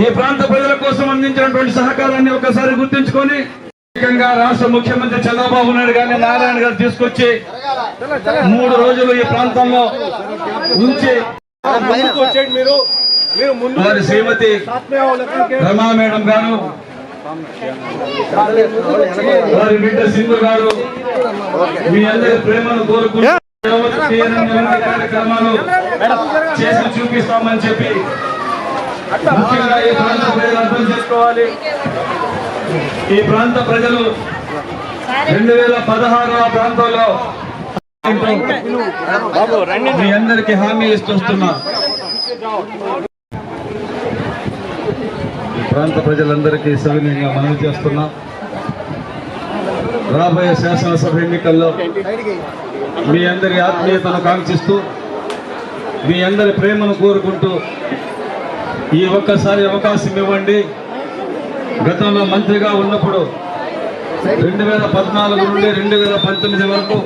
ఈ ప్రాంత ప్రజల కోసం అందించినటువంటి సహకారాన్ని ఒకసారి గుర్తించుకొని రాష్ట్ర ముఖ్యమంత్రి చంద్రబాబు నాయుడు గారిని నారాయణ గారు తీసుకొచ్చి మూడు రోజులు ఈ ప్రాంతంలో ఉంచి వారి శ్రీమతి రమా మేడం గారు వారి బిడ్డ సింధు గారు మీ అందరి ప్రేమను కోరుకుంటూ కార్యక్రమాలు చేసి చూపిస్తామని చెప్పి ముఖ్యంగా ఈ ప్రాంత ప్రజలు అర్థం చేసుకోవాలి. ఈ ప్రాంత ప్రజలు రెండు వేల పదహారు ఆ ప్రాంతంలో మీ అందరికి హామీ ఇస్తున్నా ఈ ప్రాంత ప్రజలందరికీ సవినీయంగా మనవి చేస్తున్నా. రాబోయే శాసనసభ ఎన్నికల్లో మీ అందరి ఆత్మీయతను కాంక్షిస్తూ మీ అందరి ప్రేమను కోరుకుంటూ ఈ ఒక్కసారి అవకాశం ఇవ్వండి. గతంలో మంత్రిగా ఉన్నప్పుడు రెండు వేల పద్నాలుగు నుండి రెండు వేల పంతొమ్మిది వరకు